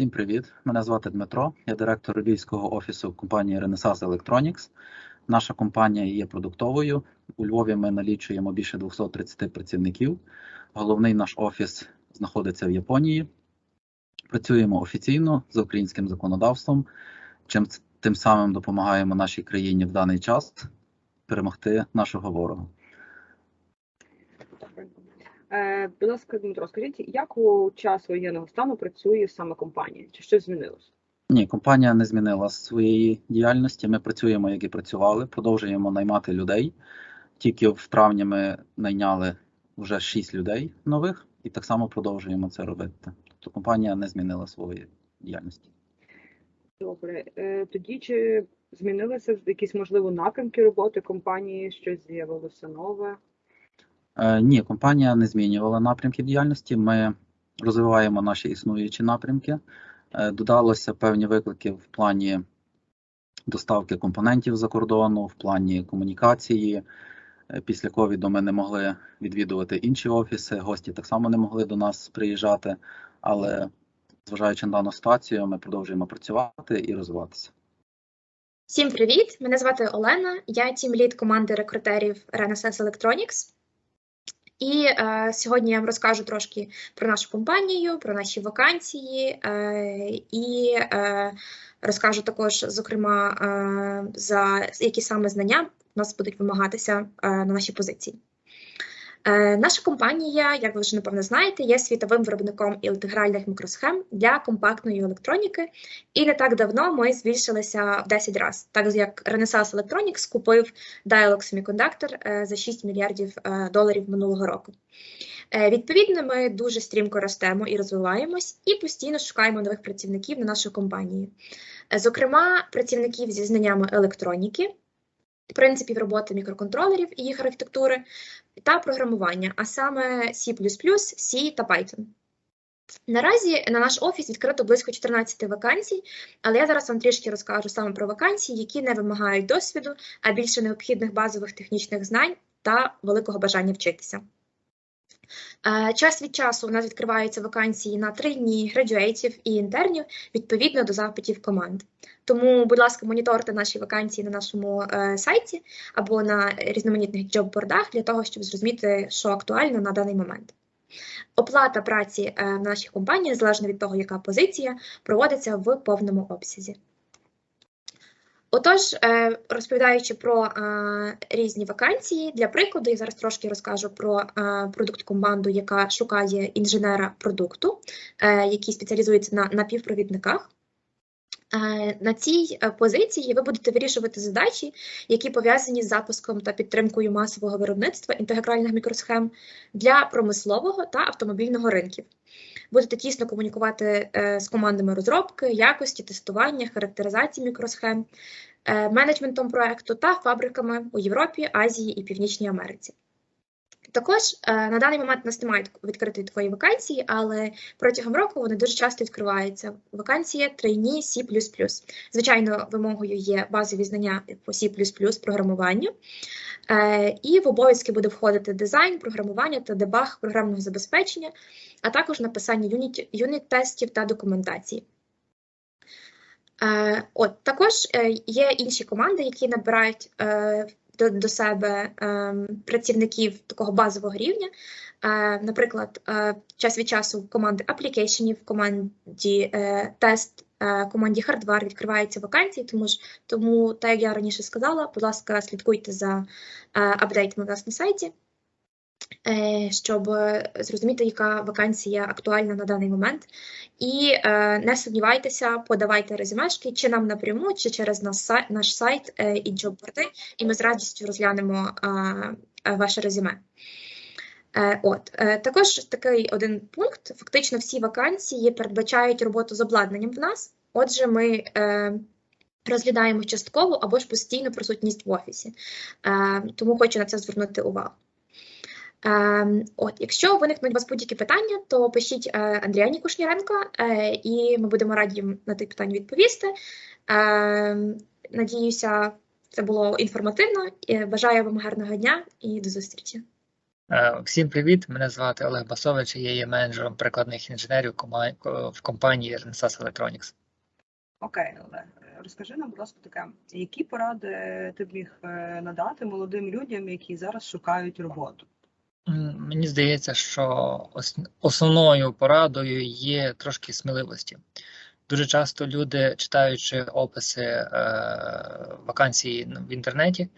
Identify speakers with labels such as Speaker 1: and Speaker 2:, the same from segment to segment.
Speaker 1: Всім привіт! Мене звати Дмитро, я директор львівського офісу компанії Renaissance Electronics. Наша компанія є продуктовою. У Львові ми налічуємо більше 230 працівників. Головний наш офіс знаходиться в Японії. Працюємо офіційно за українським законодавством, чим тим самим допомагаємо нашій країні в даний час перемогти нашого ворога.
Speaker 2: Е, Будь ласка, Дмитро, скажіть, як у час воєнного стану працює саме компанія? Чи щось змінилось?
Speaker 1: Ні, компанія не змінила своєї діяльності. Ми працюємо, як і працювали, продовжуємо наймати людей. Тільки в травні ми найняли вже 6 людей нових і так само продовжуємо це робити. Тобто компанія не змінила своєї діяльності.
Speaker 2: Добре, Е, тоді чи змінилися якісь можливо напрямки роботи компанії? Щось з'явилося нове?
Speaker 1: Е, ні, компанія не змінювала напрямків діяльності. Ми розвиваємо наші існуючі напрямки. Е, додалося певні виклики в плані доставки компонентів за кордону, в плані комунікації. Е, Після ковіду ми не могли відвідувати інші офіси, гості так само не могли до нас приїжджати, але зважаючи на дану ситуацію, ми продовжуємо працювати і розвиватися.
Speaker 3: Всім привіт! Мене звати Олена, я тім-лід команди рекрутерів Renaissance Electronics. І е, сьогодні я вам розкажу трошки про нашу компанію, про наші вакансії е, і е, розкажу також, зокрема, е, за які саме знання у нас будуть вимагатися е, на наші позиції. Е, Наша компанія, як ви вже напевно знаєте, є світовим виробником інтегральних мікросхем для компактної електроніки. І не так давно ми збільшилися в 10 разів, так як Renaissance Electronics купив Dialog Semiconductor е, за 6 мільярдів е, доларів минулого року. Відповідно, ми дуже стрімко ростемо і розвиваємось, і постійно шукаємо нових працівників на нашу компанію. Зокрема, працівників зі знаннями електроніки, принципів роботи мікроконтролерів і їх архітектури та програмування, а саме C++, C та Python. Наразі на наш офіс відкрито близько 14 вакансій, але я зараз вам трішки розкажу саме про вакансії, які не вимагають досвіду, а більше необхідних базових технічних знань та великого бажання вчитися. Час від часу у нас відкриваються вакансії на три дні градюейтів і інтернів відповідно до запитів команд. Тому, будь ласка, моніторте наші вакансії на нашому е, сайті або на різноманітних джоб-бордах для того, щоб зрозуміти, що актуально на даний момент. Оплата праці е, в нашій компанії, залежно від того, яка позиція, проводиться в повному обсязі. Отож, е, розповідаючи про е, різні вакансії, для прикладу, я зараз трошки розкажу про е, продукт-команду, яка шукає інженера продукту, який спеціалізується на напівпровідниках. На цій позиції ви будете вирішувати задачі, які пов'язані з запуском та підтримкою масового виробництва інтегральних мікросхем для промислового та автомобільного ринків. Будете тісно комунікувати е, з командами розробки, якості, тестування, характеризації мікросхем, е, менеджментом проекту та фабриками у Європі, Азії і Північній Америці. Також е, на даний момент у нас немає відкритої такої вакансії, але протягом року вони дуже часто відкриваються. Вакансія трейні C++. Звичайно, вимогою є базові знання по C++ програмуванню. Е, І в обов'язки буде входити дизайн, програмування та дебаг програмного забезпечення, а також написання юніт, юніт-тестів та документації. Е, От також є інші команди, які набирають до, до себе е, працівників такого базового рівня. Е, Наприклад, е, час від часу команди аплікейшенів, в команді е, тест, е, команді хардвар відкриваються вакансії, тому ж тому, так як я раніше сказала, будь ласка, слідкуйте за е, апдейтами у нас на сайті. Е, Щоб е, зрозуміти, яка вакансія актуальна на даний момент, і е, не сумнівайтеся, подавайте резюмешки чи нам напряму, чи через наш сайт, і джобборди, і ми з радістю розглянемо ваше резюме. От також такий один пункт: фактично, всі вакансії передбачають роботу з обладнанням в нас. Отже, ми розглядаємо часткову або ж постійну присутність в офісі. Тому хочу на це звернути увагу. Е, От, якщо виникнуть у вас будь-які питання, то пишіть е, Андріані Кушніренко, е, і ми будемо раді їм на ті питання відповісти. Е, Надіюся, це було інформативно. Е, Бажаю вам гарного дня і до зустрічі.
Speaker 4: Всім привіт! Мене звати Олег Басович, я є менеджером перекладних інженерів в компанії Renaissance Electronics.
Speaker 2: Окей, Олег, розкажи нам, будь ласка, таке, які поради ти б міг надати молодим людям, які зараз шукають роботу?
Speaker 4: Мені здається, що ос- основною порадою є трошки сміливості. Дуже часто люди, читаючи описи е, вакансій в інтернеті,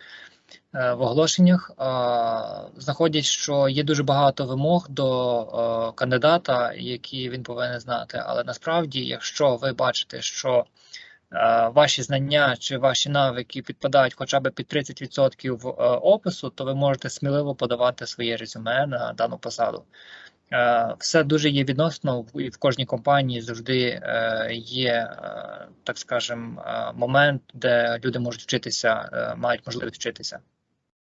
Speaker 4: е, в оголошеннях, е, знаходять, що є дуже багато вимог до е, кандидата, які він повинен знати. Але насправді, якщо ви бачите, що ваші знання чи ваші навики підпадають хоча б під 30% е, опису, то ви можете сміливо подавати своє резюме на дану посаду. Е, Все дуже є відносно, і в кожній компанії завжди е, є, е, так скажем, е, момент, де люди можуть вчитися, е, мають можливість вчитися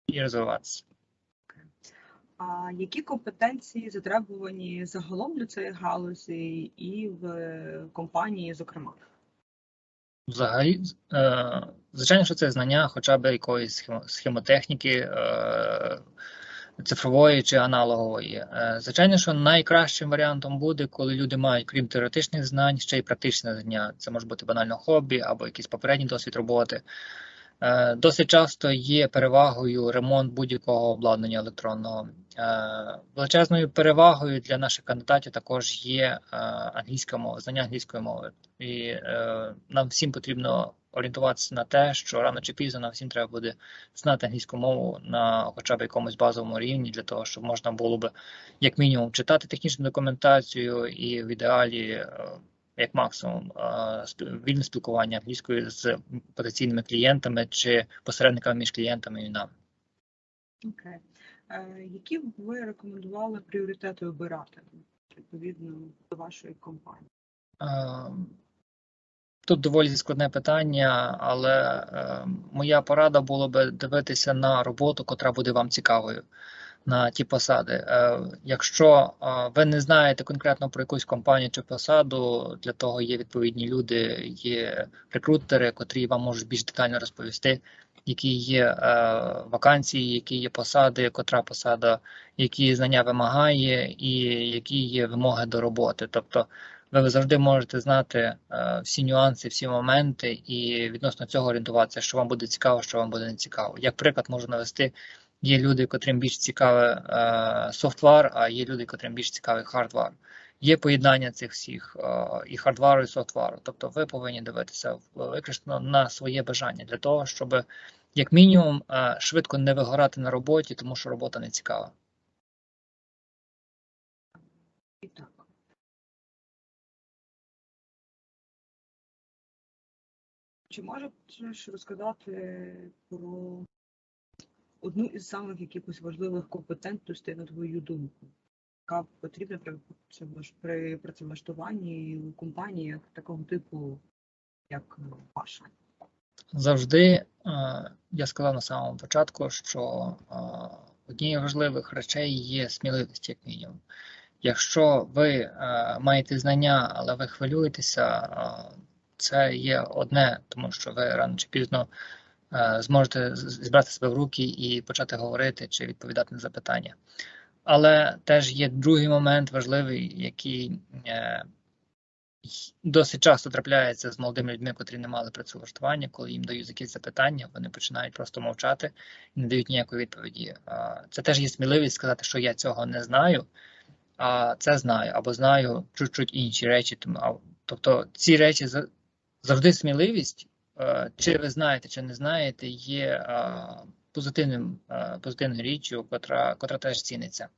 Speaker 4: і розвиватися.
Speaker 2: А які компетенції затребувані загалом для цієї галузі і в е, компанії, зокрема?
Speaker 4: Взагалі, е, звичайно, що це знання хоча б якоїсь схемотехніки, е, цифрової чи аналогової. Е, Звичайно, що найкращим варіантом буде, коли люди мають, крім теоретичних знань, ще й практичне знання. Це може бути банально хобі або якийсь попередній досвід роботи. Е, Досить часто є перевагою ремонт будь-якого обладнання електронного. Е, Величезною перевагою для наших кандидатів також є е, англійська мова, знання англійської мови. І нам всім потрібно орієнтуватися на те, що рано чи пізно нам всім треба буде знати англійську мову на хоча б якомусь базовому рівні, для того, щоб можна було б як мінімум читати технічну документацію і в ідеалі. Як максимум е, вільне спілкування англійською з потенційними клієнтами чи посередниками між клієнтами і нами.
Speaker 2: Окей. Е, Які б ви рекомендували пріоритети обирати відповідно до вашої компанії?
Speaker 4: Е, Тут доволі складне питання, але моя порада була би дивитися на роботу, котра буде вам цікавою на ті посади. Е, Якщо е, ви не знаєте конкретно про якусь компанію чи посаду, для того є відповідні люди, є рекрутери, котрі вам можуть більш детально розповісти, які є е, вакансії, які є посади, котра посада, які знання вимагає, і які є вимоги до роботи. Тобто ви завжди можете знати всі нюанси, всі моменти, і відносно цього орієнтуватися, що вам буде цікаво, що вам буде не цікаво. Як приклад можу навести, є люди, котрим більш цікавий е, софтвар, а є люди, котрим більш цікавий хардвар. Є поєднання цих всіх е, і хардвару, і софтвару. Тобто ви повинні дивитися виключно на своє бажання для того, щоб як мінімум е, швидко не вигорати на роботі, тому що робота не цікава.
Speaker 2: Чи можеш розказати про одну із самих якихось важливих компетентностей, на твою думку, яка потрібна при, при працевлаштуванні у компаніях такого типу, як ваша?
Speaker 4: Завжди е, я сказав на самому початку, що е, однією з важливих речей є сміливість, як мінімум. Якщо ви е, маєте знання, але ви хвилюєтеся, е, це є одне, тому що ви рано чи пізно е, зможете з- зібрати себе в руки і почати говорити чи відповідати на запитання. Але теж є другий момент важливий, який е, досить часто трапляється з молодими людьми, котрі не мали працевлаштування, коли їм дають якісь запитання, вони починають просто мовчати і не дають ніякої відповіді. А, Це теж є сміливість сказати, що я цього не знаю, а це знаю, або знаю чуть-чуть інші речі. Тобто ці речі за- завжди сміливість, е, чи ви знаєте, чи не знаєте, є позитивним, е, позитивною річчю, котра, котра теж ціниться.